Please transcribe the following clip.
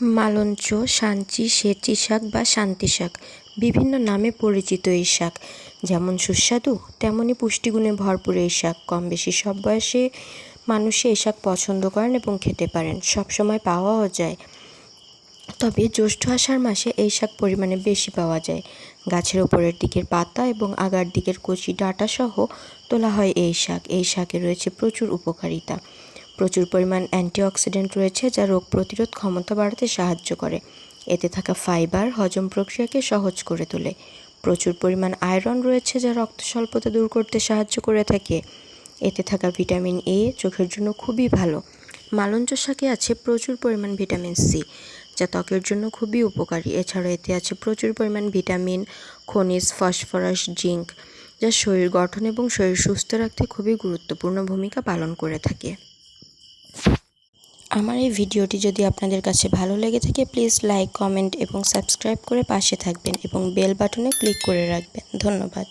মালঞ্চ, সাঞ্চি সেচি শাক বা শান্তি শাক, বিভিন্ন নামে পরিচিত এই শাক। যেমন সুস্বাদু তেমনই পুষ্টিগুণে ভরপুর এই শাক। কম বেশি সব বয়সে মানুষই এই শাক পছন্দ করেন এবং খেতে পারেন। সবসময় পাওয়াও যায়। তবে জ্যৈষ্ঠ আষাঢ় মাসে এই শাক পরিমাণে বেশি পাওয়া যায়। গাছের ওপরের দিকের পাতা এবং আগার দিকের কচি ডাঁটা সহ তোলা হয় এই শাক। এই শাকে রয়েছে প্রচুর উপকারিতা। প্রচুর পরিমাণ অ্যান্টিঅক্সিডেন্ট রয়েছে যা রোগ প্রতিরোধ ক্ষমতা বাড়াতে সাহায্য করে। এতে থাকা ফাইবার হজম প্রক্রিয়াকে সহজ করে তোলে। প্রচুর পরিমাণ আয়রন রয়েছে যা রক্ত স্বল্পতা দূর করতে সাহায্য করে থাকে। এতে থাকা ভিটামিন এ চোখের জন্য খুবই ভালো। মালঞ্চ শাকে আছে প্রচুর পরিমাণ ভিটামিন সি যা ত্বকের জন্য খুবই উপকারী। এছাড়া এতে আছে প্রচুর পরিমাণ ভিটামিন, খনিজ, ফসফরাস, জিঙ্ক, যা শরীর গঠন এবং শরীর সুস্থ রাখতে খুবই গুরুত্বপূর্ণ ভূমিকা পালন করে থাকে। আমার এই ভিডিওটি যদি আপনাদের কাছে ভালো লেগে থাকে প্লিজ লাইক কমেন্ট এবং সাবস্ক্রাইব করে পাশে থাকবেন এবং বেল বাটনে ক্লিক করে রাখবেন। ধন্যবাদ।